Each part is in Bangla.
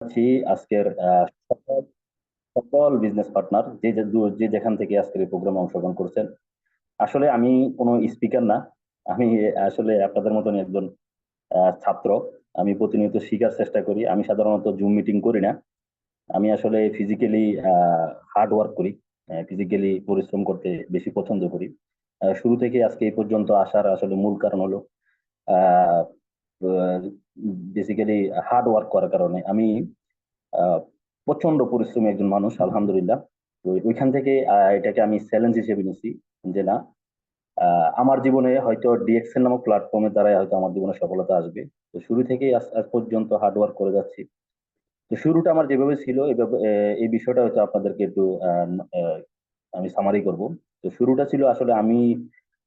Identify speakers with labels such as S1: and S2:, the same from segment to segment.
S1: আছি আজকের সকল বিজনেস পার্টনার যে যে যেখান থেকে আজকের এই প্রোগ্রামে অংশগ্রহণ করছেন। আসলে আমি কোনো স্পিকার না, আমি আসলে আপনাদের মতনই একজন ছাত্র। আমি প্রতিনিয়ত শিখার চেষ্টা করি, আমি সাধারণত জুম মিটিং করি না। আমি আসলে ফিজিক্যালি হার্ড ওয়ার্ক করি ফিজিক্যালি পরিশ্রম করতে বেশি পছন্দ করি। শুরু থেকে আজকে এই পর্যন্ত আসার আসলে মূল কারণ হলো বেসিক্যালি হার্ড ওয়ার্ক করার কারণে আমি প্রচণ্ড পরিশ্রমী একজন মানুষ, আলহামদুলিল্লাহ। তো ওইখান থেকে এটাকে আমি চ্যালেঞ্জ হিসেবে নিছি যে না আমার জীবনে হয়তো ডিএক্সএল নামক প্ল্যাটফর্মের দ্বারাই হয়তো আমার জীবনে সফলতা আসবে। তো শুরু থেকেই আজ পর্যন্ত হার্ড ওয়ার্ক করে যাচ্ছি। তো শুরুটা আমার যেভাবে ছিল এই বিষয়টা হয়তো আপনাদেরকে একটু আমি সামারি করব। তো শুরুটা ছিল আসলে আমি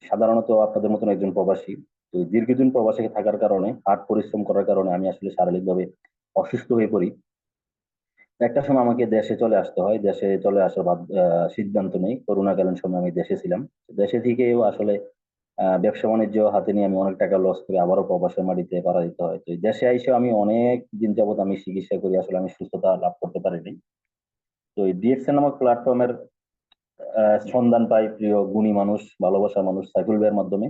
S1: সাধারণত আপনাদের মতন একজন প্রবাসী। তো দীর্ঘদিন প্রবাসে থাকার কারণে হার্ড পরিশ্রম করার কারণে আমি আসলে শারীরিকভাবে অসুস্থ হয়ে পড়ি। একটা সময় আমাকে দেশে চলে আসতে হয়। দেশে চলে আসার সিদ্ধান্ত নেই। করোনাকালীন সময় আমি দেশে ছিলাম। দেশে থেকেও আসলে ব্যবসা বাণিজ্য হাতে নিয়ে আমি অনেক টাকা লস করে আবারও প্রবাসের মাটিতে পাড়া দিতে হয়। তো দেশে এসে আমি অনেক দিন যাবত আমি চিকিৎসা করি। আসলে আমি সুস্থতা লাভ করতে পারিনি। তো এই ডিএক্সএল নামক প্ল্যাটফর্মের সন্ধান পাই প্রিয় গুণী মানুষ ভালোবাসা মানুষ সাইফুল ভাইয়ের মাধ্যমে।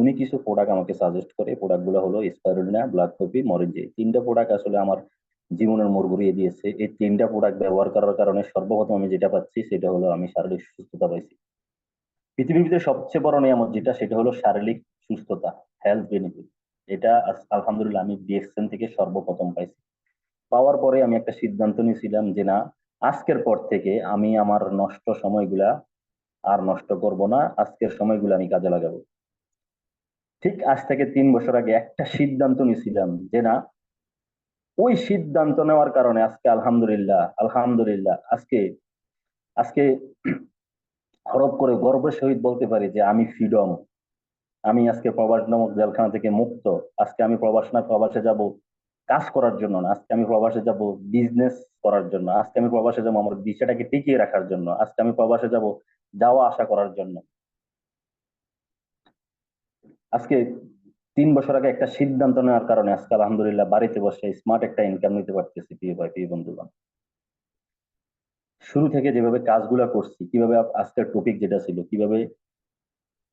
S1: উনি কিছু প্রোডাক্ট আমাকে সাজেস্ট করে প্রোডাক্টগুলো হলো স্পাইরুলিনা ব্ল্যাক কপি মরিনজি তিনটা প্রোডাক্ট আসলে আমার জীবনের মোড় ঘুরিয়ে দিয়েছে। এই তিনটা প্রোডাক্ট ব্যবহার করার কারণে সর্বপ্রথম আমি যেটা পাচ্ছি সেটা হলো আমি শারীরিক সুস্থতা পাইছি। পৃথিবীতে সবচেয়ে বড় নিয়ামত যেটা, সেটা হলো শারীরিক সুস্থতা হেলথ বেনিফিট এটা আলহামদুলিল্লাহ আমি ডিএক্সএন থেকে সর্বপ্রথম পাইছি। পাওয়ার পরে আমি একটা সিদ্ধান্ত নিয়েছিলাম যে না, আজকের পর থেকে আমি আমার নষ্ট সময়গুলা আর নষ্ট করব না, আজকের সময়গুলো আমি কাজে লাগাবো। ঠিক আজ থেকে তিন বছর আগে একটা সিদ্ধান্ত নিয়েছিলাম যে না, ওই সিদ্ধান্ত নেওয়ার কারণে আজকে আলহামদুলিল্লাহ আলহামদুলিল্লাহ, আজকে আজকে হরপ করে গর্বের সহিত বলতে পারি যে আমি ফ্রিডম। আমি আজকে প্রবাস নামক জেলখানা থেকে মুক্ত। আজকে আমি প্রবাস না, প্রবাসে যাব কাজ করার জন্য না। আজকে আমি প্রবাসে যাব বিজনেস করার জন্য। আজকে আমি প্রবাসে যাব আমার দিশাটাকে টিকিয়ে রাখার জন্য। আজকে আমি প্রবাসে যাব যাওয়া আসা করার জন্য। আজকে তিন বছর আগে একটা সিদ্ধান্ত নেওয়ার কারণে আজকে আলহামদুলিল্লাহ বাড়িতে বসে স্মার্ট একটা ইনকাম নিতে পারতেছি প্রিয় ভাই, প্রিয় বন্ধুগণ। শুরু থেকে যেভাবে কাজগুলা করছি, কীভাবে আজকের টপিক যেটা ছিল, কীভাবে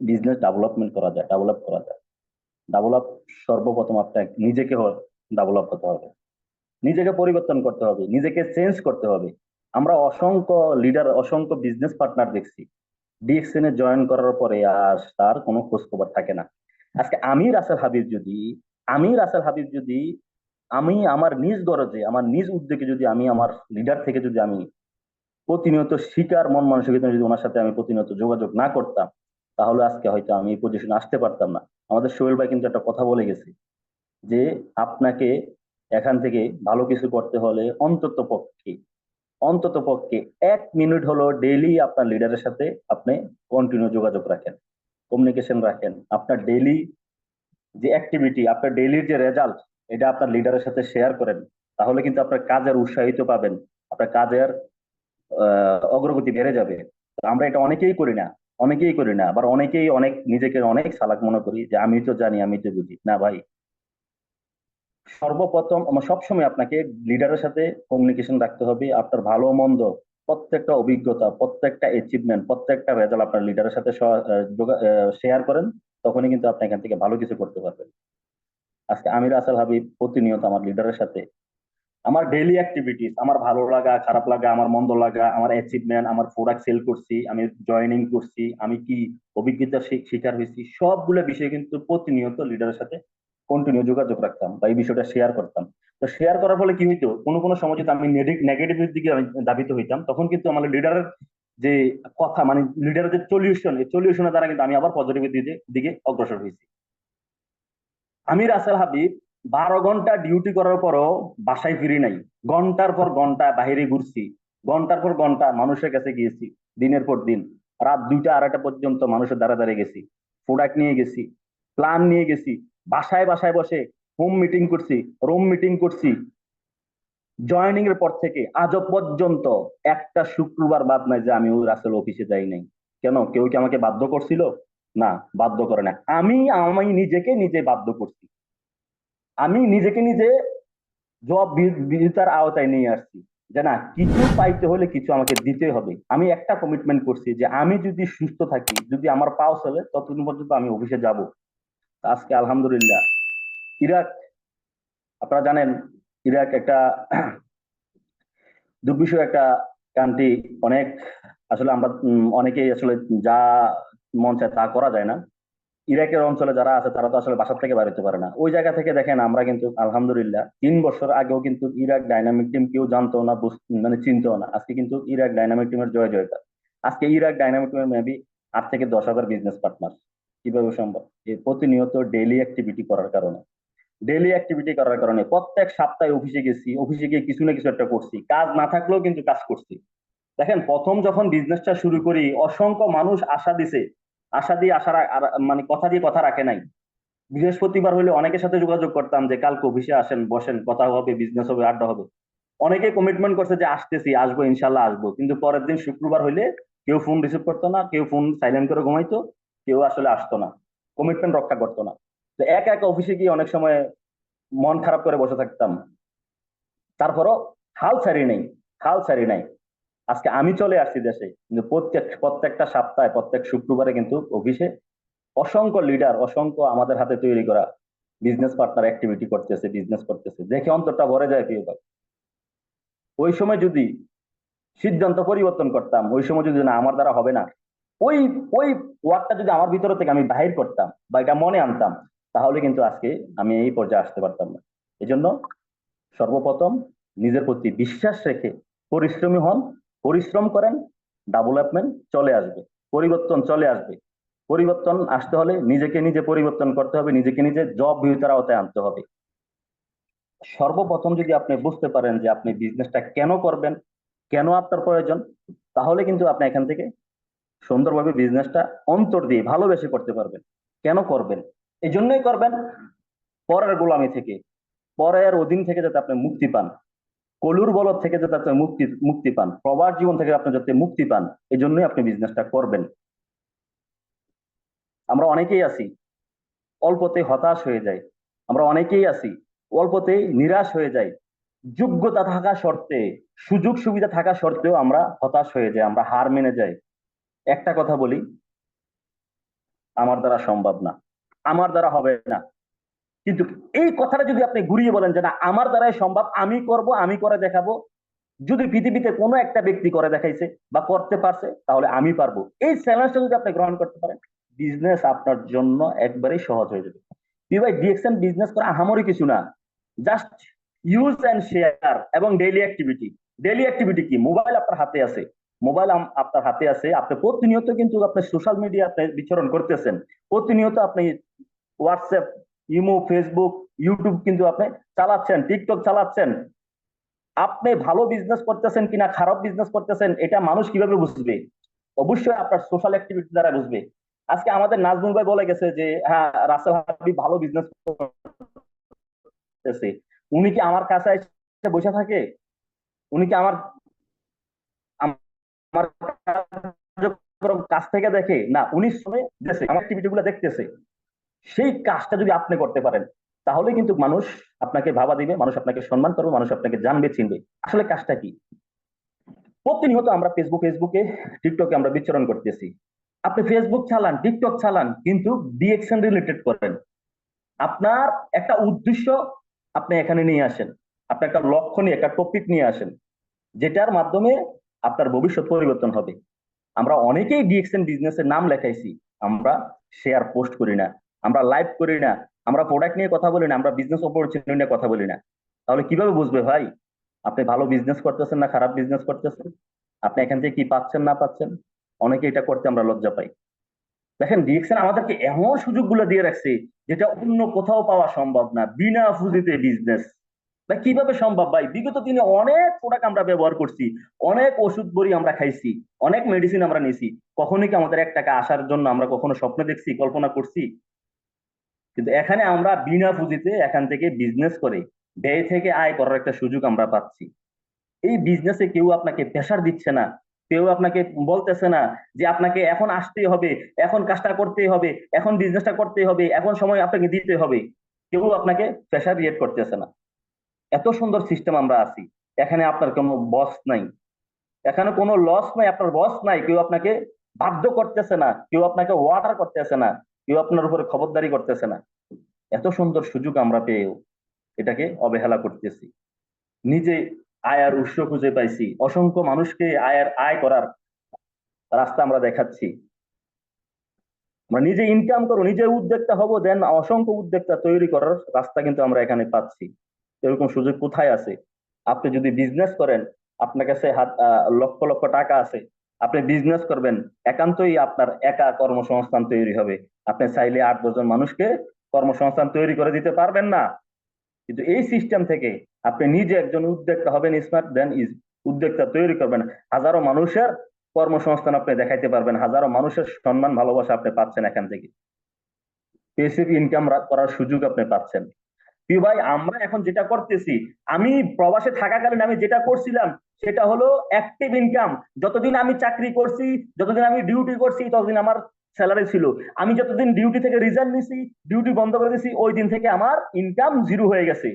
S1: বিজনেস ডেভেলপমেন্ট করা যায় ডেভেলপ করা যায়। ডেভেলপ সর্বপ্রথম আপনার নিজেকে ডেভেলপ হতে হবে। নিজেকে পরিবর্তন করতে হবে, নিজেকে চেঞ্জ করতে হবে। আমরা অসংখ্য লিডার অসংখ্য বিজনেস পার্টনার দেখছি। ডিএক্সএন এ জয়েন করার পরে আর তার কোনো খোঁজ খবর থাকে না। আজকে আমি রাসেল হাবিব যদি, আমি রাসেল হাবিব যদি, আমি আমার নিজ গরজে, আমার নিজ উদ্যোগে যদি আমি আমার লিডার থেকে যদি আমি প্রতিনিয়ত শিকার, মন মানসিকতা যদি ওনার সাথে আমি প্রতিনিয়ত যোগাযোগ না করতাম, তাহলে আজকে হয়তো আমি এই পজিশনে আসতে পারতাম না। আমাদের সোহেল ভাই কিন্তু একটা কথা বলে গেছে যে, আপনাকে এখান থেকে ভালো কিছু করতে হলে অন্তত পক্ষে অন্তত পক্ষে এক মিনিট হলো ডেইলি আপনার লিডারের সাথে আপনি কন্টিনিউ যোগাযোগ রাখেন। কমিউনিকেশন রাখেন। আপনার ডেইলি যে অ্যাক্টিভিটি আপনার ডেইলির যে রেজাল্ট এটা আপনার লিডারের সাথে শেয়ার করেন। তাহলে কিন্তু আপনার কাজের উৎসাহিত পাবেন। আপনার কাজের অগ্রগতি বেড়ে যাবে। আমরা এটা অনেকেই করি না। অনেকেই করি না। আবার অনেকেই অনেক, নিজেকে অনেক সালাক মনে করি যে, আমি তো জানি, আমি তো বুঝি। না ভাই। সর্বপ্রথম, আমার সবসময় আপনাকে লিডারের সাথে কমিউনিকেশন রাখতে হবে। আপনার ভালো মন্দ প্রত্যেকটা অভিজ্ঞতা, প্রত্যেকটা অ্যাচিভমেন্ট প্রত্যেকটা রেজাল্ট আপনার লিডারের সাথে শেয়ার করেন, তখনই কিন্তু আপনি এখান থেকে ভালো কিছু করতে পারবেন। আজকে আমির আসাল হাবিব প্রতিনিয়ত আমার লিডারের সাথে। আমার ডেইলি অ্যাক্টিভিটিস আমার ভালো লাগা, খারাপ লাগা, আমার মন্দ লাগা, আমার অ্যাচিভমেন্ট আমার প্রোডাক্ট সেল করছি, আমি জয়েনিং করছি, আমি কি অভিজ্ঞতা শিকার হয়েছি, সবগুলো বিষয় কিন্তু প্রতিনিয়ত লিডারের সাথে কন্টিনিউ যোগাযোগ রাখতাম বা এই বিষয়টা শেয়ার করতাম। তো শেয়ার করার ফলে কি হইতো, কোনো কোনো সময় যদি আমি নেগেটিভের দিকে আমি ধাবিত হইতাম, তখন কিন্তু আমার লিডারের যে কথা মানে লিডারের যে সলিউশন এই সলিউশনের দ্বারা কিন্তু আমি আবার পজিটিভের দিকে অগ্রসর হয়েছি আমির আসাল হাবিব, বারো ঘণ্টা ডিউটি করার পরও বাসায় ফিরি নাই। ঘণ্টার পর ঘণ্টা বাহিরে ঘুরছি। ঘণ্টার পর ঘণ্টা মানুষের কাছে গিয়েছি, দিনের পর দিন। রাত দুইটা, আড়াইটা পর্যন্ত মানুষের দ্বারা দ্বারা গেছি। প্রোডাক্ট নিয়ে গেছি প্ল্যান নিয়ে গেছি। বাসায় বাসায় বসে হোম মিটিং করছি রুম মিটিং করছি। জয়েনিং এর পর থেকে আজও পর্যন্ত একটা শুক্রবার বাদ নাই যে আমি ওই রাসেল অফিসে যাই নাই। কেন? কেউ কি আমাকে বাধ্য করছিল? না, বাধ্য করে না। আমি আমি নিজেকে নিজে বাধ্য করছি। আমি নিজেকে নিজে জব ভিসার আওতায় নিয়ে আসছি। যে না, কিছু পাইতে হলে কিছু আমাকে দিতে হবে। আমি একটা কমিটমেন্ট করছি যে আমি যদি সুস্থ থাকি, যদি আমার পাও চলে, ততদিন পর্যন্ত আমি অফিসে যাব। আজকে আলহামদুলিল্লাহ। ইরাক, আপনারা জানেন, ইরাক একটা দুর্বিষহ একটা কান্ট্রি অনেক, আসলে আমরা অনেকেই আসলে যা মন চায় তা করা যায় না। ইরাকের অঞ্চলে যারা আছে, তারা তো আসলে বাসার থেকে বেরোতে পারে না। ওই জায়গা থেকে দেখেন, আমরা কিন্তু, আলহামদুলিল্লাহ, তিন বছর আগেও কিন্তু ইরাক ডাইনামিক টিম কেউ জানতো না মানে চিনতো না। আজকে কিন্তু ইরাক ডাইনামিক টিমের জয় জয়কার আজকে ইরাক ডাইনামিক টিমের মেবি আট থেকে দশ হাজার বিজনেস পার্টনার কীভাবে সম্ভব? এই প্রতিনিয়ত ডেইলি অ্যাক্টিভিটি করার কারণে। ডেইলি অ্যাক্টিভিটি করার কারণে প্রত্যেক সপ্তাহে অফিসে গেছি অফিসে গিয়ে কিছু না কিছু একটা করছি। কাজ না থাকলেও কিন্তু কাজ করছি। দেখেন, প্রথম যখন বিজনেসটা শুরু করি, অসংখ্য মানুষ আশা দিছে। আশা দিয়ে আশা মানে কথা দিয়ে কথা রাখে নাই। বৃহস্পতিবার হলে অনেকের সাথে যোগাযোগ করতাম যে, কালকে অফিসে আসেন, বসেন, কথা হবে বিজনেস হবে, আড্ডা হবে। অনেকে কমিটমেন্ট করছে যে, আসতেছি, আসব, ইনশাল্লাহ আসব। কিন্তু পরের দিন শুক্রবার হইলে কেউ ফোন রিসিভ করতো না, কেউ ফোন সাইলেন্ট করে ঘুমাইতো। কেউ আসলে আসতো না। কমিটমেন্ট রক্ষা করতো না। তো এক এক অফিসে গিয়ে অনেক সময় মন খারাপ করে বসে থাকতাম। তারপরও হাল ছাড়ি নাই, হাল ছাড়ি নাই। আজকে আমি চলে আসছি দেশে, কিন্তু প্রত্যেক, প্রত্যেকটা সপ্তাহে, প্রত্যেক শুক্রবারে কিন্তু অফিসে অসংখ্য লিডার অসংখ্য আমাদের হাতে তৈরি করা বিজনেস পার্টনার অ্যাক্টিভিটি করতেছে বিজনেস করতেছে। দেখে অন্তরটা ভরে যায় প্রিয় ভাই। ওই সময় যদি সিদ্ধান্ত পরিবর্তন করতাম, ওই সময় যদি না, আমার দ্বারা হবে না। ওই ওই ওয়ার্ডটা যদি আমার ভিতর থেকে আমি বাহির করতাম বা এটা মনে আনতাম, তাহলে কিন্তু আজকে আমি এই পর্যায়ে আসতে পারতাম না। এজন্য সর্বপ্রথম নিজের প্রতি বিশ্বাস রেখে পরিশ্রমী হন, পরিশ্রম করেন ডেভেলপমেন্ট চলে আসবে, পরিবর্তন চলে আসবে। পরিবর্তন আসতে হলে নিজেকে নিজে পরিবর্তন করতে হবে, নিজেকে নিজে জব ভিতর আওতায় আনতে হবে। সর্বপ্রথম যদি আপনি বুঝতে পারেন যে আপনি বিজনেসটা কেন করবেন, কেন আপনার প্রয়োজন, তাহলে কিন্তু আপনি এখান থেকে সুন্দরভাবে বিজনেসটা অন্তর দিয়ে ভালোবেসে করতে পারবেন। কেন করবেন? এই জন্যই করবেন। পরের গোলামি থেকে, পরের অধীন থেকে যাতে আপনি মুক্তি পান। কলুর বলদ থেকে যাতে আপনি মুক্তি মুক্তি পান। প্রবাস জীবন থেকে আপনি যাতে মুক্তি পান এই জন্যই আপনি বিজনেসটা করবেন। আমরা অনেকেই আছি অল্পতে হতাশ হয়ে যায় আমরা অনেকেই আছি, অল্পতেই নিরাশ হয়ে যাই। যোগ্যতা থাকা সত্ত্বে সুযোগ সুবিধা থাকা সত্ত্বেও আমরা হতাশ হয়ে যাই, আমরা হার মেনে যাই। একটা কথা বলি, আমার দ্বারা সম্ভব না, আমার দ্বারা হবে না। কিন্তু এই কথাটা যদি আপনি ঘুরিয়ে বলেন যে না, আমার দ্বারাই সম্ভব, আমি করব, আমি করে দেখাবো, যদি পৃথিবীতে কোনো একটা ব্যক্তি করে দেখাইছে বা করতে পারছে, তাহলে আমি পারব। এই চ্যালেঞ্জটা যদি আপনি গ্রহণ করতে পারেন বিজনেস আপনার জন্য একবারেই সহজ হয়ে যাবে। ভাই ডিএক্সএন বিজনেস করা আহামরি কিছু না। জাস্ট ইউজ অ্যান্ড শেয়ার এবং ডেইলি অ্যাক্টিভিটি ডেইলি অ্যাক্টিভিটি কি? মোবাইল আপনার হাতে আছে। মোবাইল আপনার হাতে আছে। আপনি প্রতিনিয়ত কিন্তু আপনি সোশ্যাল মিডিয়া বিচরণ করতেছেন। প্রতিনিয়ত আপনি হোয়াটসঅ্যাপ ইমো ফেসবুক ইউটিউব কিন্তু আপনি চালাচ্ছেন টিকটক চালাচ্ছেন। আপনি ভালো বিজনেস করতেছেন কিনা, খারাপ বিজনেস করতেছেন, এটা মানুষ কীভাবে বুঝবে? অবশ্যই আপনার সোশ্যাল অ্যাক্টিভিটি দ্বারা বুঝবে। আজকে আমাদের নাজমুল ভাই বলে গেছে যে হ্যাঁ রাসেল হাবিব ভালো বিজনেস করতেছে। উনি কি আমার কাছে বসে থাকে? উনি কি আমার আমার কাছ থেকে দেখে, না দেখছে আমার দেখতেছে। সেই কাজটা যদি আপনি করতে পারেন, তাহলে কিন্তু মানুষ আপনাকে ভাবা দিবে, মানুষ আপনাকে সম্মান করবে, মানুষ আপনাকে জানবে, চিনবে। আসলে কাজটা কি? প্রতিনিয়ত আমরা ফেসবুক ফেসবুকে টিকটকে আমরা বিচরণ করতেছি। আপনি ফেসবুক চালান টিকটক চালান, কিন্তু ডিএকশন রিলেটেড করেন। আপনার একটা উদ্দেশ্য আপনি এখানে নিয়ে আসেন। আপনি একটা লক্ষ্য নিয়ে, একটা টপিক নিয়ে আসেন, যেটার মাধ্যমে আপনার ভবিষ্যৎ পরিবর্তন হবে। আমরা অনেকেই ডিএক্সএন বিজনেসের নাম লেখাইছি, আমরা শেয়ার পোস্ট করি না, আমরা লাইভ করি না, আমরা প্রোডাক্ট নিয়ে কথা বলি না, আমরা বিজনেস অপরচুনিটি নিয়ে কথা বলি না। তাহলে কীভাবে বুঝবে ভাই? আপনি ভালো বিজনেস করতেছেন না, খারাপ বিজনেস করতেছেন? আপনি এখান থেকে কি পাচ্ছেন, না পাচ্ছেন? অনেকে এটা করতে আমরা লজ্জা পাই। দেখেন ডিএক্সএন আমাদেরকে এমন সুযোগগুলো দিয়ে রাখছে, যেটা অন্য কোথাও পাওয়া সম্ভব না, বিনা পুঁজিতে বিজনেস ভাই কীভাবে সম্ভব ভাই? বিগত দিনে অনেক প্রোডাক্ট আমরা ব্যবহার করছি, অনেক ওষুধ বড়ি আমরা খাইছি, অনেক মেডিসিন আমরা নিছি। কখনই কি আমাদের এক টাকা আসার জন্য আমরা কখনো স্বপ্ন দেখছি, কল্পনা করছি? কিন্তু এখানে আমরা বিনা পুঁজিতে এখান থেকে বিজনেস করে ব্যয় থেকে আয় করার একটা সুযোগ আমরা পাচ্ছি। এই বিজনেসে কেউ আপনাকে প্রেশার দিচ্ছে না, কেউ আপনাকে বলতেছে না যে আপনাকে এখন আসতেই হবে, এখন কাজটা করতেই হবে, এখন বিজনেসটা করতে হবে, এখন সময় আপনাকে দিতে হবে। কেউ আপনাকে প্রেশার রিয়েট করতেছে না। এত সুন্দর সিস্টেম আমরা আছি। এখানে আপনার কোনো বস নাই। এখানে কোনো লস নাই, আপনার বস নাই, কেউ আপনাকে বাধ্য করতেছে না, কেউ আপনাকে ওয়াটার করতেছে না, কেউ আপনার উপরে খবরদারি করতেছে না। এত সুন্দর সুযোগ আমরা পেয়েও এটাকে অবহেলা করতেছি। নিজে আয়ার উৎস খুঁজে পাইছি। অসংখ্য মানুষকে আয়ের আয় করার রাস্তা আমরা দেখাচ্ছি। আমরা নিজে ইনকাম করো নিজে উদ্যোক্তা হব দেন অসংখ্য উদ্যোক্তা তৈরি করার রাস্তা কিন্তু আমরা এখানে পাচ্ছি। এরকম সুযোগ কোথায় আছে? আপনি যদি বিজনেস করেন, আপনার কাছে হাত লক্ষ লক্ষ টাকা আছে, আপনি বিজনেস করবেন, একান্তই আপনার একা কর্মসংস্থান তৈরি হবে। আপনি চাইলে আট দশজন মানুষকে কর্মসংস্থান তৈরি করে দিতে পারবেন না। কিন্তু এই সিস্টেম থেকে আপনি নিজে একজন উদ্যোক্তা হবেন স্মার্ট দেন ইজ উদ্যোক্তা তৈরি করবেন। হাজারো মানুষের কর্মসংস্থান আপনি দেখাইতে পারবেন, হাজারো মানুষের সম্মান, ভালোবাসা আপনি পাচ্ছেন এখান থেকে। পেসিভ ইনকাম করার সুযোগ আপনি পাচ্ছেন। প্রিয় ভাই, আমরা এখন যেটা করতেছি, আমি প্রবাসে থাকাকালীন আমি যেটা করছিলাম, সেটা হলো অ্যাক্টিভ ইনকাম যতদিন আমি চাকরি করছি, যতদিন আমি ডিউটি করছি, ততদিন আমার স্যালারি ছিল। আমি যতদিন ডিউটি থেকে রিজাইন নিছি ডিউটি বন্ধ করে দিছি, ওই দিন থেকে আমার ইনকাম জিরো হয়ে গেছে।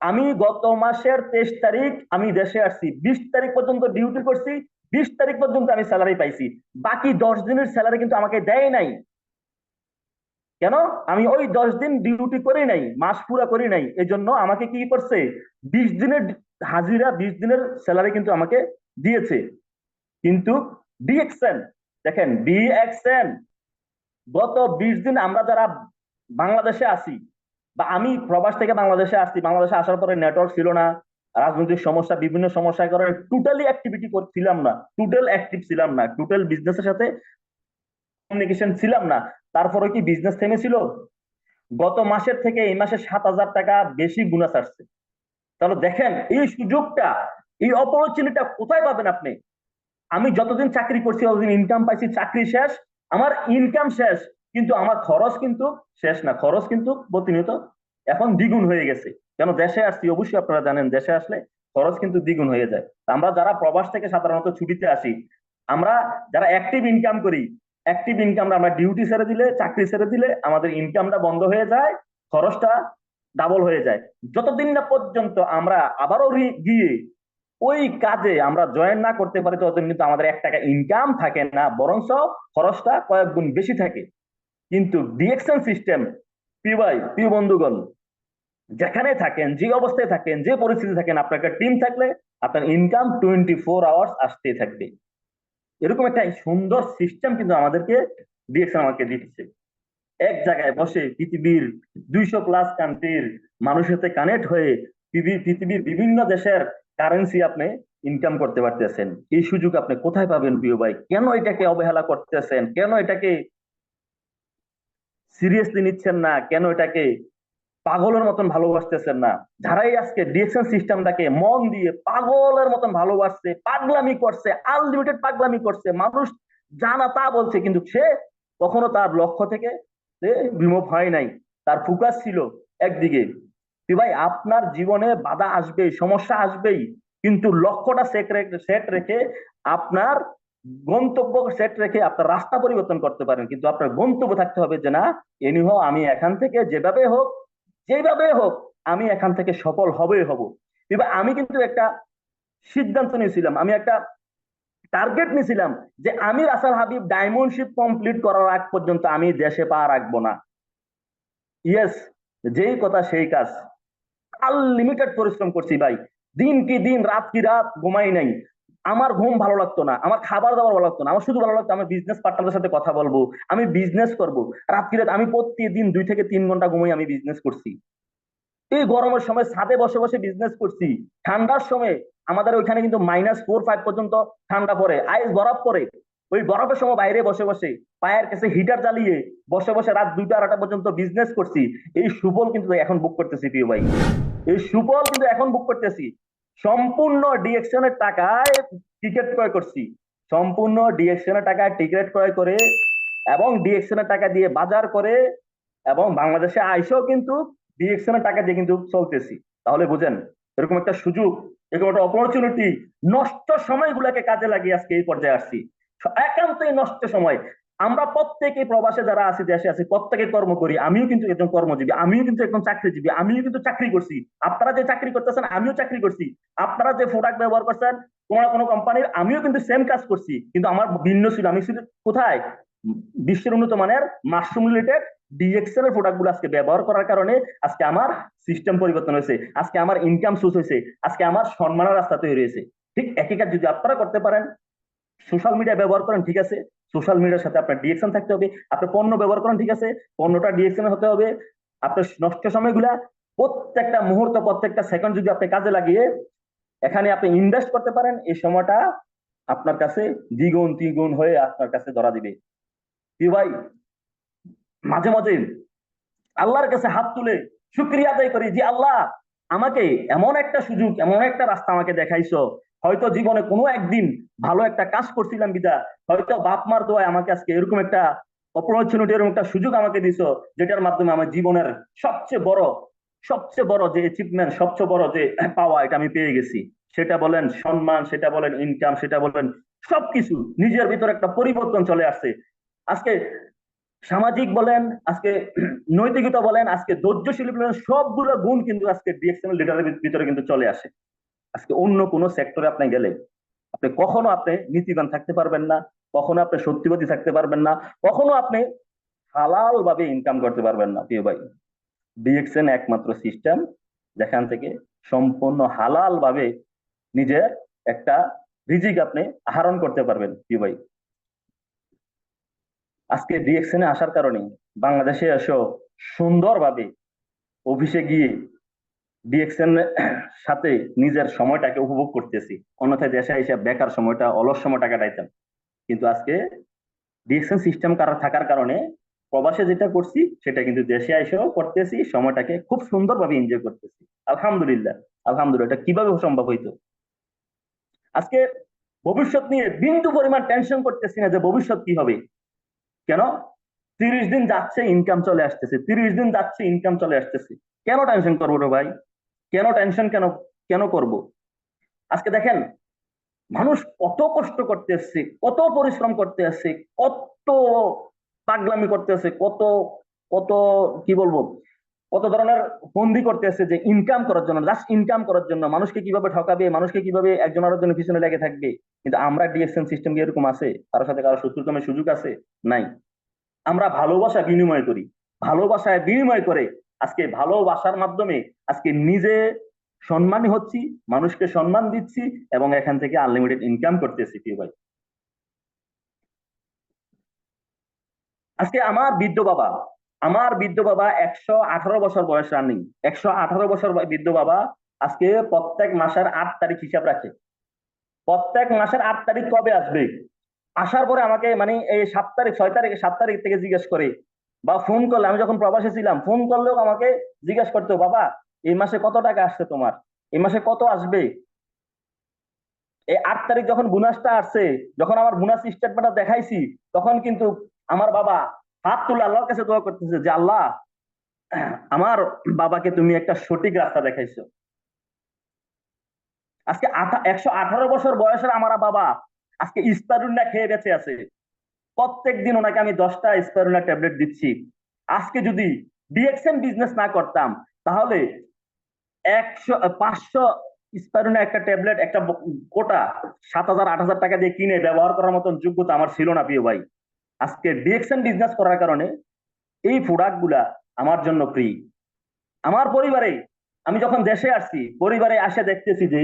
S1: আমি গত মাসের তেইশ তারিখ আমি দেশে আসছি, বিশ তারিখ পর্যন্ত ডিউটি করছি, বিশ তারিখ পর্যন্ত আমি স্যালারি পাইছি। বাকি দশ দিনের স্যালারি কিন্তু আমাকে দেয় নাই। কেন? আমি ওই দশ দিন ডিউটি করি নাই, মাস পুরা করি নাই এই জন্য আমাকে কি করছে? বিশ দিনের হাজিরা, বিশ দিনের স্যালারি কিন্তু আমাকে দিয়েছে। কিন্তু ডিএক্সএন দেখেন ডিএক্সএন গত বিশ দিন আমরা যারা বাংলাদেশে আসি বা আমি প্রবাস থেকে বাংলাদেশে আসছি, বাংলাদেশে আসার পরে নেটওয়ার্ক ছিল না, রাজনৈতিক সমস্যা, বিভিন্ন সমস্যার কারণে টোটালি অ্যাক্টিভিটি করছিলাম না টোটাল অ্যাক্টিভ ছিলাম না টোটাল বিজনেসের সাথে কমিউনিকেশন ছিলাম না। তারপরে কি বিজনেস থেমেছিল? গত মাসের থেকে এই মাসে সাত হাজার টাকা বেশি বোনাস আসছে। তাহলে দেখেন, এই সুযোগটা, এই অপরচুনিটিটা কোথায় পাবেন আপনি? আমি যতদিন চাকরি করছি, ততদিন ইনকাম পাইছি, চাকরি শেষ, আমার ইনকাম শেষ, কিন্তু আমার খরচ কিন্তু শেষ না, খরচ কিন্তু প্রতিনিয়ত এখন দ্বিগুণ হয়ে গেছে। কেন দেশে আসছি? অবশ্যই আপনারা জানেন, দেশে আসলে খরচ কিন্তু দ্বিগুণ হয়ে যায়। আমরা যারা প্রবাস থেকে সাধারণত ছুটিতে আসি, আমরা যারা অ্যাক্টিভ ইনকাম করি অ্যাক্টিভ ইনকাম আমরা ডিউটি ছেড়ে দিলে, চাকরি ছেড়ে দিলে আমাদের ইনকামটা বন্ধ হয়ে যায়, খরচটা ডাবল হয়ে যায়। যতদিন না পর্যন্ত আমরা আবারও গিয়ে ওই কাজে আমরা জয়েন না করতে পারি, ততদিন কিন্তু আমাদের এক টাকা ইনকাম থাকে না, বরঞ্চ খরচটা কয়েক গুণ বেশি থাকে। কিন্তু ডিএকশন সিস্টেম প্রিয় ভাই প্রিয় বন্ধুগণ, যেখানে থাকেন, যে অবস্থায় থাকেন, যে পরিস্থিতি থাকেন, আপনার একটা টিম থাকলে আপনার ইনকাম টোয়েন্টি ফোর আওয়ার্স আসতেই থাকবে। এরকম একটা সুন্দর সিস্টেম কিন্তু আমাদেরকে ডিএকশন আমাকে দিচ্ছে। এক জায়গায় বসে পৃথিবীর দুইশো প্লাস কান্ট্রির মানুষের সাথে কানেক্ট হয়ে পৃথিবীর বিভিন্ন দেশের কারেন্সি আপনি ইনকাম করতে পারতেছেন। এই সুযোগ আপনি কোথায় পাবেন প্রিয় ভাই? কেন এটাকে অবহেলা করতেছেন? কেন এটাকে সিরিয়াসলি নিচ্ছেন না? কেন এটাকে পাগলের মতন ভালোবাসতেছেন না। যারাই আজকে ডিএকশন সিস্টেমটাকে মন দিয়ে পাগলের মতন ভালোবাসছে, পাগলামি করছে আনলিমিটেড পাগলামি করছে, মানুষ জানা তা বলছে, কিন্তু সে কখনো তার লক্ষ্য থেকে রিমুভ হয় নাই। তার ফোকাস ছিল একদিকে ভাই, আপনার জীবনে বাধা আসবেই, সমস্যা আসবেই, কিন্তু লক্ষ্যটা সেট রেখে সেট রেখে আপনার গন্তব্য সেট রেখে আপনার রাস্তা পরিবর্তন করতে পারেন। কিন্তু আপনার গন্তব্য থাকতে হবে যে, না এনি এনিহ আমি এখান থেকে যেভাবে হোক যেভাবে হোক, আমি এখান থেকে সফল হবেই হব। এবার আমি কিন্তু একটা সিদ্ধান্ত নিয়েছিলাম, আমি একটা টার্গেট নিয়েছিলাম যে আমি রাসাল হাবিব ডায়মন্ডশিপ কমপ্লিট করার আগ পর্যন্ত আমি দেশে পা রাখব না। ইয়েস যেই কথা সেই কাজ। আনলিমিটেড পরিশ্রম করছি ভাই। দিন কি দিন, রাত কি রাত ঘুমাই নাই। আমার ঘুম ভালো লাগতো না, আমার খাবার দাবার ভালো লাগতো না, আমার শুধু ভালো লাগতো আমি বিজনেস পার্টনারদের সাথে কথা বলব, আমি বিজনেস করব। রাত কি রাত আমি প্রতিদিন দুই থেকে তিন ঘণ্টা ঘুমাই আমি বিজনেস করছি। এই গরমের সময় ছাদে বসে বসে বিজনেস করছি। ঠান্ডার সময় আমাদের ওইখানে কিন্তু মাইনাস ফোর ফাইভ পর্যন্ত ঠান্ডা পড়ে আইস বরফ পড়ে। ওই বরফের সময় বাইরে বসে বসে পায়ের কাছে হিটার চালিয়ে বসে বসে রাত দুইটা আড়াটা পর্যন্ত বিজনেস করছি। এই সুফল কিন্তু এখন বুক করতেছি প্রিয় ভাই। এই সুফল কিন্তু এখন বুক করতেছি। সম্পূর্ণ ডিএকশনের টাকায় টিকিট ক্রয় করছি। সম্পূর্ণ ডিএকশনের টাকায় টিকিট ক্রয় করে এবং ডিএকশনের টাকা দিয়ে বাজার করে এবং বাংলাদেশে আইসেও কিন্তু ডিএকশনের টাকা দিয়ে কিন্তু চলতেছি। তাহলে বুঝেন, এরকম একটা সুযোগ, এরকম একটা অপরচুনিটি নষ্ট সময়গুলোকে কাজে লাগিয়ে আজকে এই পর্যায়ে আসছি। একান্তই নষ্ট সময়। আমরা প্রত্যেকে প্রবাসে যারা আছি, দেশে আছি, প্রত্যেকে কর্ম করি। আমিও কিন্তু একজন কর্মজীবী, আমিও কিন্তু একজন চাকরিজীবী, আমিও কিন্তু চাকরি করছি। আপনারা যে চাকরি করতেছেন, আমিও চাকরি করছি। আপনারা যে প্রোডাক্ট ব্যবহার করছেন, কোন কোনো কোম্পানির আমিও কিন্তু সেম কাজ করছি। কিন্তু আমার ভিন্ন ছিল। আমি ছিল কোথায়? বিশ্বের উন্নত মানের মাশরুম রিলেটেড ডিএক্সএল এর প্রোডাক্টগুলো আজকে ব্যবহার করার কারণে আজকে আমার সিস্টেম পরিবর্তন হয়েছে। আজকে আমার ইনকাম সোর্স হয়েছে। আজকে আমার সম্মানের রাস্তা তৈরি হয়েছে। ঠিক একই কাজ যদি আপনারা করতে পারেন সোশ্যাল মিডিয়া ব্যবহার করেন, ঠিক আছে। সোশ্যাল মিডিয়ার সাথে আপনার ডিএকশন থাকতে হবে আপনি পণ্য ব্যবহার করেন, ঠিক আছে? পণ্যটা ডিএকশন হতে হবে। আপনার নষ্ট সময়গুলা প্রত্যেকটা মুহূর্ত, প্রত্যেকটা সেকেন্ড যদি আপনি কাজে লাগিয়ে এখানে আপনি ইনভেস্ট করতে পারেন, এই সময়টা আপনার কাছে দ্বিগুণ, তিনগুণ হয়ে আপনার কাছে ধরা দিবে। কি ভাই, মাঝে মাঝে আল্লাহর কাছে হাত তুলে শুক্রিয়া আদায় করি যে, আল্লাহ, আমাকে এমন একটা সুযোগ, এমন একটা রাস্তা আমাকে দেখাইছো হয়তো জীবনে কোনো একদিন ভালো একটা কাজ করছিলাম বিদা, হয়তো বাপ মার দোয়ায় আমাকে আজকে এরকম একটা অপরচুনিটি এরকম একটা সুযোগ আমাকে দিছো, যেটার মাধ্যমে আমার জীবনের সবচেয়ে বড় সবচেয়ে বড় যে অ্যাচিভমেন্ট সবচেয়ে বড় যে পাওয়া এটা আমি পেয়ে গেছি। সেটা বলেন সম্মান, সেটা বলেন ইনকাম সেটা বলেন সবকিছু নিজের ভিতরে একটা পরিবর্তন চলে আসছে। আজকে সামাজিক বলেন, আজকে নৈতিকতা বলেন, আজকে ধৈর্যশীল বলেন, সবগুলো গুণ কিন্তু আজকে ডিএক্সএল লিডারের ভিতরে কিন্তু চলে আসে। আজকে অন্য কোনো সেক্টরে আপনি গেলে, আপনি কখনো আপনি নীতিবান থাকতে পারবেন না, কখনো আপনি সত্যিবাদী থাকতে পারবেন না, কখনো আপনি হালাল ভাবে ইনকাম করতে পারবেন না, প্রিয় ভাই। ডিএক্সএন একমাত্র সিস্টেম যেখান থেকে সম্পূর্ণ হালাল ভাবে নিজের একটা রিজিক আপনি আহরণ করতে পারবেন, প্রিয় ভাই। আজকে ডিএক্সএনে আসার কারণে বাংলাদেশে এসো সুন্দরভাবে অফিসে গিয়ে ডিএক্সএন সাথে নিজের সময়টাকে উপভোগ করতেছি। অন্যথায় দেশে এসে বেকার সময়টা, অলস সময়টা কাটাইতাম। কিন্তু আজকে ডিএক্সএন সিস্টেম থাকার কারণে প্রবাসে যেটা করছি, সেটা কিন্তু দেশে এসেও করতেছি, সময়টাকে খুব সুন্দরভাবে এনজয় করতেছি। আলহামদুলিল্লাহ আলহামদুলিল্লাহ। এটা কীভাবে সম্ভব হইতো? আজকে ভবিষ্যৎ নিয়ে বিন্দু পরিমাণ টেনশন করতেছি না যে ভবিষ্যৎ কি হবে। কেন? তিরিশ দিন যাচ্ছে ইনকাম চলে আসতেছে। তিরিশ দিন যাচ্ছে ইনকাম চলে আসতেছে। কেন টেনশন করব রে ভাই? কেন টেনশন কেন কেন করব? আজকে দেখেন, মানুষ কত কষ্ট করতে আসছে কত পরিশ্রম করতে আসছে কত পাগলামি করতে আসছে কত কত, কি বলব, কত ধরনের বন্দি করতে আসছে যে ইনকাম করার জন্য জাস্ট ইনকাম করার জন্য মানুষকে কীভাবে ঠকাবে, মানুষকে কীভাবে একজন আরেকজনের জন্য পিছনে লেগে থাকবে? কিন্তু আমরা ডিএসএন সিস্টেম কি এরকম আছে? কারোর সাথে কারও শত্রুতমের সুযোগ আছে? নাই। আমরা ভালোবাসা বিনিময় করি। ভালোবাসায় বিনিময় করে আজকে ভালোবাসার মাধ্যমে আজকে নিজে সম্মানী হচ্ছি, মানুষকে সম্মান দিচ্ছি এবং এখান থেকে আনলিমিটেড ইনকাম করতেছি কি ভাই। আজকে আমার বৃদ্ধ বাবা, আমার বৃদ্ধ বাবা একশো আঠারো বছর বয়স রানিং একশো আঠারো বছর বৃদ্ধ বাবা আজকে প্রত্যেক মাসের আট তারিখ হিসাব রাখে। প্রত্যেক মাসের আট তারিখ কবে আসবে? আসার পরে আমাকে মানে এই সাত তারিখ, ছয় তারিখ, সাত তারিখ থেকে জিজ্ঞেস করে বা ফোন করলে, আমি যখন প্রবাসে ছিলাম ফোন করলেও আমাকে জিজ্ঞেস করতো, বাবা, এই মাসে কত টাকা আসছে তোমার? এই মাসে কত আসবে? এই আট তারিখ যখন বোনাসটা আসছে, যখন আমার বোনাস স্টেটমেন্টটা দেখাইছি, তখন কিন্তু আমার বাবা হাত তুলে আল্লাহর কাছে দোয়া করতেছে যে, আল্লাহ, আমার বাবাকে তুমি একটা সঠিক রাস্তা দেখাইছো। আজকে একশো আঠারো বছর বয়সের আমার বাবা আজকে ইস্পারুন্না খেয়ে বেঁচে আছে। প্রত্যেক দিন ওনাকে আমি দশটা স্পারুনা ট্যাবলেট দিচ্ছি। আজকে যদি ডিএক্সএম বিজনেস না করতাম, তাহলে একশো, পাঁচশো স্পারুনা একটা ট্যাবলেট একটা কোটা সাত হাজার, আট হাজার টাকা দিয়ে কিনে ব্যবহার করার মতন যোগ্যতা আমার ছিল না, প্রিয় ভাই। আজকে ডিএক্সএম বিজনেস করার কারণে এই প্রোডাক্টগুলা আমার জন্য ফ্রি আমার পরিবারে, আমি যখন দেশে আসছি, পরিবারে আসে দেখতেছি যে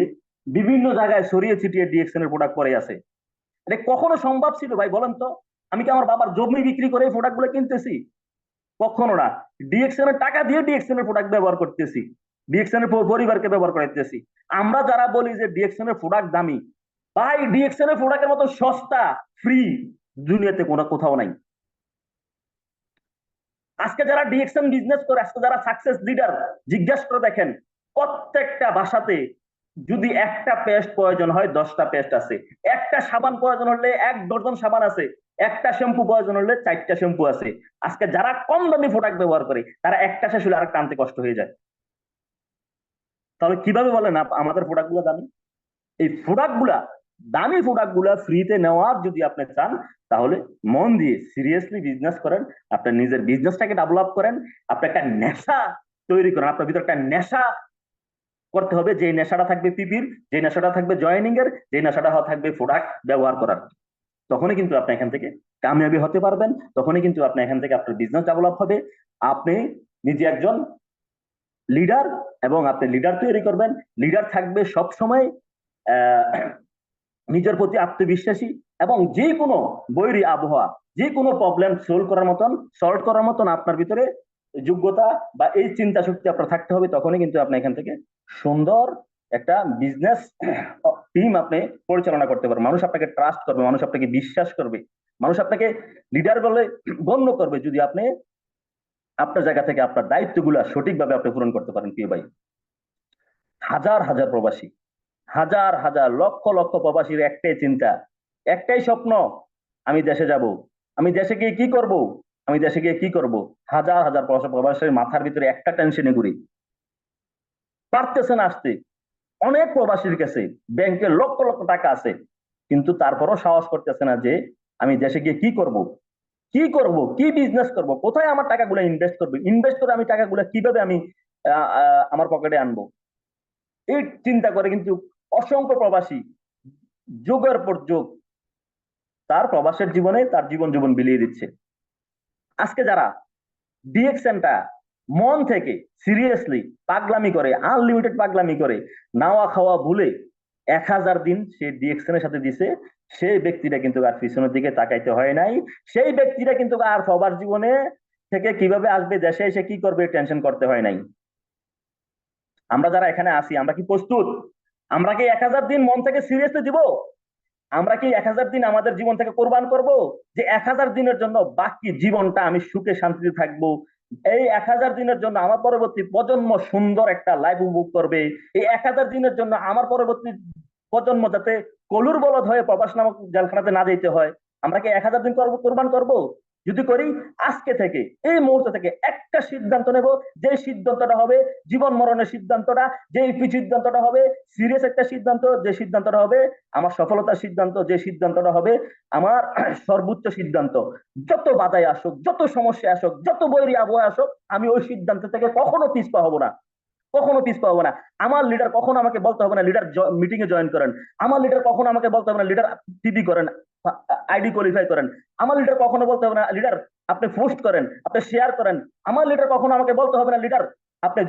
S1: বিভিন্ন জায়গায় সরিয়ে ছিটিয়ে ডিএক্সএন এর প্রোডাক্ট পরে আছে। এটা কখনো সম্ভব ছিল ভাই, বলেন তো? আমি কি আমার বাবার জমি বিক্রি করে এই প্রোডাক্টগুলো কিনতেছি? কখনো না। ডিএক্সএন এর টাকা দিয়ে ডিএক্সএন এর প্রোডাক্ট ব্যবহার করতেছি। ডিএক্সএন এর পরিবারকে ব্যবহার করতেছি আমরা যারা বলি যে ডিএক্সএন এর প্রোডাক্ট দামি, ভাই ডিএক্সএন এর প্রোডাক্টের মতো সস্তা ফ্রি দুনিয়াতে কোনো কোথাও নাই। আজকে যারা ডিএক্সএন বিজনেস করে, আজকে যারা সাকসেস লিডার জিজ্ঞাসা করে দেখেন, প্রত্যেকটা ভাষাতে যদি একটা পেস্ট প্রয়োজন হয়, দশটা পেস্ট আছে। একটা সাবান প্রয়োজন হলে এক ডজন সাবান আছে। একটা শ্যাম্পু প্রয়োজন হলে চারটা শ্যাম্পু আছে। আজকে যারা কম দামি প্রোডাক্ট ব্যবহার করে, তারা একটা শেষ হলে আরেকটা আনতে কষ্ট হয়ে যায়। তাহলে কীভাবে বলেন আমাদের প্রোডাক্টগুলো দামি? এই প্রোডাক্টগুলা, দামি প্রোডাক্টগুলা ফ্রিতে নেওয়ার যদি আপনি চান, তাহলে মন দিয়ে সিরিয়াসলি বিজনেস করেন, আপনার নিজের বিজনেসটাকে ডেভেলপ করেন, আপনি একটা নেশা তৈরি করেন, আপনার ভিতরে একটা নেশা করতে হবে যে নেশাটা থাকবে পিপির যে নেশাটা থাকবে জয়েনিং এর যে নেশাটা থাকবে প্রোডাক্ট ব্যবহার করার। তখনই কিন্তু আপনি এখান থেকে কামিয়াবি হতে পারবেন। তখনই কিন্তু আপনি এখান থেকে আপনার বিজনেস ডেভেলপ হবে। আপনি নিজে একজন লিডার এবং আপনি লিডার তৈরি করবেন। লিডার থাকবে সব সময় নিজের প্রতি আত্মবিশ্বাসী এবং যে কোনো বৈরী আবহাওয়া যে কোনো প্রবলেম সলভ করার মতন সলভ করার মতন আপনার ভিতরে যোগ্যতা বা এই চিন্তা শক্তি আপনার থাকতে হবে। তখনই কিন্তু আপনি এখান থেকে সুন্দর একটা বিজনেস টিম আপনি পরিচালনা করতে পারবেন। মানুষ আপনাকে ট্রাস্ট করবে, মানুষ আপনাকে বিশ্বাস করবে। মানুষ আপনাকে লিডার বলে গণ্য করবে যদি আপনি আপনার জায়গা থেকে আপনার দায়িত্বগুলা সঠিকভাবে আপনি পূরণ করতে পারেন, প্রিয় ভাই। হাজার হাজার প্রবাসী, হাজার হাজার, লক্ষ লক্ষ প্রবাসীর একটাই চিন্তা, একটাই স্বপ্ন, আমি দেশে যাব। আমি দেশে গিয়ে কি করব? আমি দেশে গিয়ে কি করব? হাজার হাজার প্রবাসীর মাথার ভিতরে একটা টেনশনে ঘুরি। পারতেছে না আসতে। অনেক প্রবাসীর কাছে ব্যাংকে লক্ষ লক্ষ টাকা আছে, কিন্তু তারপরও সাহস করতেছে না যে আমি দেশে গিয়ে কি করব? কি করব? কি বিজনেস করব? কোথায় আমার টাকাগুলো ইনভেস্ট করব? ইনভেস্ট করে আমি টাকাগুলো কীভাবে আমি আমার পকেটে আনব? এই চিন্তা করে কিন্তু অসংখ্য প্রবাসী যুগের পর যুগ তার প্রবাসের জীবনে তার জীবন জীবন বিলিয়ে দিচ্ছে। আজকে যারা ডিএকশনটা মন থেকে সিরিয়াসলি পাগলামি করে আনলিমিটেড পাগলামি করে, নাওয়া খাওয়া ভুলে এক হাজার দিন সে ডিএকশনের সাথে দিছে, সেই ব্যক্তিটা কিন্তু আর পিছনের দিকে তাকাইতে হয় নাই। সেই ব্যক্তিটা কিন্তু আর সবার জীবনে থেকে কীভাবে আসবে, দেশে এসে কি করবে টেনশন করতে হয় নাই। আমরা যারা এখানে আসি আমরা কি প্রস্তুত? আমরা কি এক হাজার দিন মন থেকে সিরিয়াসলি দিব? আমরা কি এক হাজার দিন আমাদের জীবন থেকে কোরবান করব? যে এক হাজার দিনের জন্য বাকি জীবনটা আমি সুখে শান্তিতে থাকব এই এক হাজার দিনের জন্য আমার পরবর্তী প্রজন্ম সুন্দর একটা লাইফ উপভোগ করবে। এই এক হাজার দিনের জন্য আমার পরবর্তী প্রজন্ম যাতে কলুর বলদ হয়ে প্রবাস নামক জেলখানাতে না যেতে হয়, আমরা কি এক হাজার দিন করব কোরবান করব? যদি করি, আজকে থেকে, এই মুহূর্ত থেকে একটা সিদ্ধান্ত নেব যে সিদ্ধান্তটা হবে জীবন মরণের সিদ্ধান্তটা যে সিদ্ধান্তটা হবে সিরিয়াস একটা সিদ্ধান্ত, যে সিদ্ধান্তটা হবে আমার সফলতার সিদ্ধান্ত, যে সিদ্ধান্তটা হবে আমার সর্বোচ্চ সিদ্ধান্ত। যত বাধায় আসুক, যত সমস্যা আসুক, যত বৈরী আবহাওয়া আসুক, আমি ওই সিদ্ধান্ত থেকে কখনো পিছপা হব না। কখনো পিস পাবো না। আমার লিডার কখনো আমাকে বলতে হবে না লিডার মিটিং এ জয়েন করেন। আমার লিডার কখনো আমাকে বলতে হবে না লিডার টিভি করেন আইডি কোয়ালিফাই করেন। আমার লিডার কখনো বলতে হবে না লিডার আপনি পোস্ট করেন, আপনি শেয়ার করেন। আমার লিডার কখনো আমাকে বলতে হবে না লিডার আপনি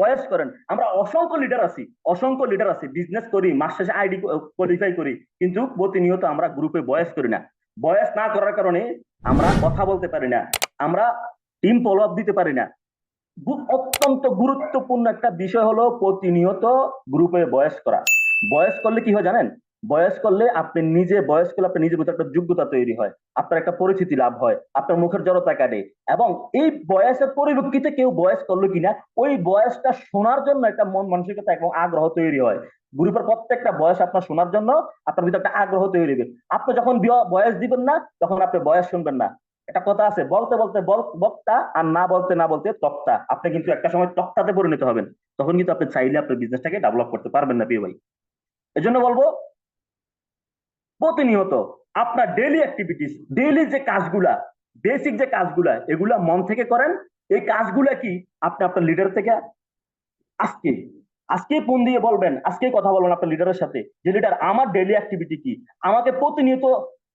S1: বয়স করেন। আমরা অসংখ্য লিডার আছি, অসংখ্য লিডার আছি। বিজনেস করি, মাস শেষে আইডি কোয়ালিফাই করি, কিন্তু প্রতিনিয়ত আমরা গ্রুপে বয়স করি না। বয়স না করার কারণে আমরা কথা বলতে পারি না, আমরা টিম ফলো আপ দিতে পারি না। অত্যন্ত গুরুত্বপূর্ণ একটা বিষয় হলো প্রতিনিয়ত গ্রুপে বয়স করা। বয়স করলে কি হয় জানেন? বয়স করলে আপনি নিজে, বয়স করলে আপনি নিজের ভিতরে একটা যোগ্যতা তৈরি হয়। আপনার একটা পরিচিতি লাভ হয়, আপনার মুখের জড়তা কাটে এবং এই বয়সের পরিপ্রেক্ষিতে কেউ বয়স করল কিনা, ওই বয়সটা শোনার জন্য একটা মন মানসিকতা এবং আগ্রহ তৈরি হয়। গ্রুপের প্রত্যেকটা বয়স আপনার শোনার জন্য আপনার ভিতরে একটা আগ্রহ তৈরি হবে। আপনি যখন বয়স দিবেন না, তখন আপনি বয়স শুনবেন না। একটা কথা আছে, বলতে বলতে বক্তা আর না বলতে না বলতে তক্তা। আপনি কিন্তু একটা সময় তক্তাতে পরিণত হবেন। তখন কিন্তু আপনি চাইলে আপনার বিজনেসটাকে ডেভেলপ করতে পারবেন না, প্রিয় ভাই। এজন্য বলব, প্রতিনিয়ত আপনার ডেইলি অ্যাক্টিভিটিস ডেইলি যে কাজগুলা বেসিক যে কাজগুলা, এগুলা মন থেকে করেন। এই কাজগুলা কি? আপনি আপনার লিডার থেকে আজকে আজকে ফোন দিয়ে বলবেন, আজকে কথা বলবেন আপনার লিডারের সাথে যে লিডার আমার ডেইলি অ্যাক্টিভিটি কি? আমাকে প্রতিনিয়ত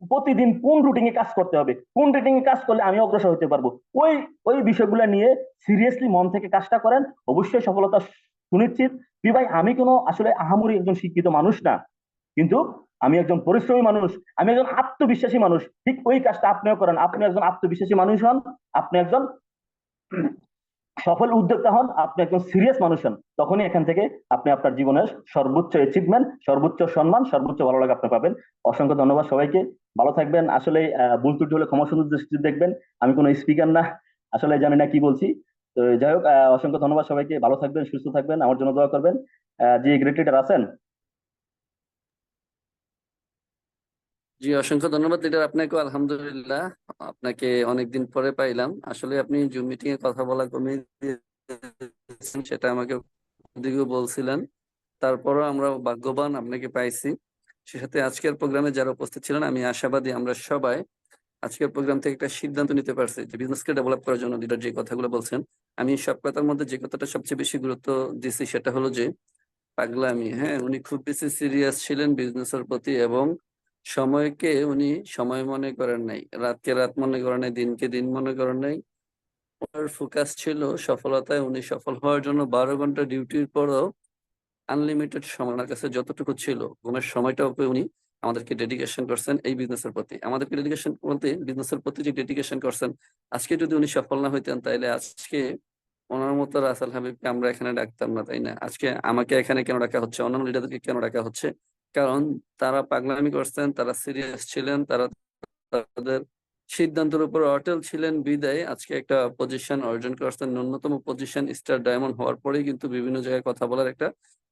S1: প্রতিদিন কোন রুটিং এ কাজ করতে হবে? কোন রুটিং এ কাজ করলে আমি অগ্রসর হতে পারব? ওই ওই বিষয়গুলো নিয়ে সিরিয়াসলি মন থেকে কাজটা করেন। অবশ্যই সফলতা সুনিশ্চিত। ভাই, আমি কোনো আসলে আহামরি একজন শিক্ষিত মানুষ না। কিন্তু আমি একজন পরিশ্রমী মানুষ। আমি একজন আত্মবিশ্বাসী মানুষ। ঠিক ওই কাজটা আপনিও করেন। আপনি একজন আত্মবিশ্বাসী মানুষ হন। আপনি একজন সফল উদ্যোক্তা হন, আপনি একজন সিরিয়াস মানুষ হন, তখনই এখান থেকে আপনি আপনার জীবনের সর্বোচ্চ অ্যাচিভমেন্ট সর্বোচ্চ সম্মান, সর্বোচ্চ ভালো লাগা আপনি পাবেন। অসংখ্য ধন্যবাদ সবাইকে। ভালো থাকবেন। আসলে ভুল ত্রুটি হলে ক্ষমা সুন্দর দৃষ্টি দেখবেন। আমি কোনো স্পিকার না। আসলে জানি না কি বলছি। তো যাই হোক অসংখ্য ধন্যবাদ সবাইকে। ভালো থাকবেন, সুস্থ থাকবেন। আমার জন্য দোয়া করবেন। যে গ্রেট লিডার আছেন
S2: জি, অসংখ্য ধন্যবাদ, লিডার আপনাকে আলহামদুলিল্লাহ। আপনাকে অনেকদিন পরে পাইলাম। আসলে আপনি জুম মিটিং এ কথা বলা কমিয়ে সেটা আমাকে দিকেও বলছিলেন। তারপরও আমরা ভাগ্যবান আপনাকে পাইছি। সে সাথে আজকের প্রোগ্রামে যারা উপস্থিত ছিলেন, আমি আশাবাদী আমরা সবাই আজকের প্রোগ্রাম থেকে একটা সিদ্ধান্ত নিতে পারছি যে বিজনেসকে ডেভেলপ করার জন্য লিডার যে কথাগুলো বলছেন, আমি সব কথার মধ্যে যে কথাটা সবচেয়ে বেশি গুরুত্ব দিছি সেটা হলো যে, পাগলামি। হ্যাঁ উনি খুব বেশি সিরিয়াস ছিলেন বিজনেসের প্রতি এবং সময়কে উনি সময় মনে করেন নাই, রাতকে রাত মনে করেন নাই, দিনকে দিন মনে করেন নাই। ওনার ফোকাস ছিল সফলতায় উনি সফল হওয়ার জন্য বারো ঘণ্টা ডিউটির পরও আনলিমিটেড সময় ওনার কাছে যতটুকু ছিল, ঘুমের সময়টাও উনি আমাদেরকে ডেডিকেশন করছেন এই বিজনেসের প্রতি। আমাদেরকে ডেডিকেশন বলতে বিজনেসের প্রতি যে ডেডিকেশন করছেন, আজকে যদি উনি সফল না হইতেন তাহলে আজকে ওনার মতো রাসাল হাবিবকে আমরা এখানে ডাকতাম না, তাই না? আজকে আমাকে এখানে কেন ডাকা হচ্ছে? অন্যান্য লিডারদেরকে কেন ডাকা হচ্ছে? কারণ তারা পাগলামি করছেন, তারা সিরিয়াস ছিলেন, তারা তাদের সিদ্ধান্তের উপর অটল ছিলেন। বিদায়, আজকে একটা পজিশন অর্জন করছেন, ন্যূনতম পজিশন স্টার ডায়মন্ড হওয়ার পরেই কিন্তু বিভিন্ন জায়গায় কথা বলার একটা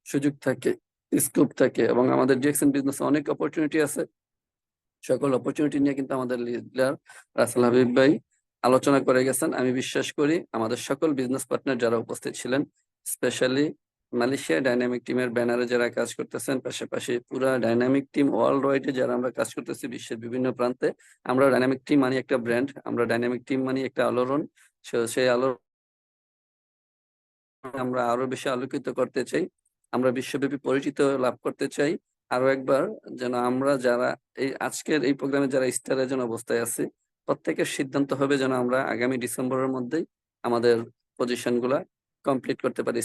S2: সুযোগ থাকে স্কোপ থাকে এবং আমাদের ডিএক্সএন বিজনেসে অনেক অপরচুনিটি আছে। সকল অপরচুনিটি নিয়ে কিন্তু আমাদের লিডার রাসেল হাবিব ভাই আলোচনা করে গেছেন। আমি বিশ্বাস করি আমাদের সকল বিজনেস পার্টনার যারা উপস্থিত ছিলেন স্পেশালি মালয়েশিয়া ডাইনামিক টিমের ব্যানারে যারা কাজ করতেছেন, পাশাপাশি পুরা ডাইনামিক টিম ওয়ার্ল্ড ওয়াইডে যারা আমরা কাজ করতেছি বিশ্বের বিভিন্ন প্রান্তে, আমরা ডাইনামিক টিম মানে একটা ব্র্যান্ড, আমরা ডাইনামিক টিম মানি একটা আলোড়ন। সেই আলো আমরা আরও বেশি আলোকিত করতে চাই, আমরা বিশ্বব্যাপী পরিচিত লাভ করতে চাই। আরও একবার যেন আমরা যারা এই আজকের এই প্রোগ্রামে যারা স্টার এজেন্ট অবস্থায় আছে, প্রত্যেকের সিদ্ধান্ত হবে যেন আমরা আগামী ডিসেম্বরের মধ্যেই আমাদের পজিশনগুলা কমপ্লিট করতে পারি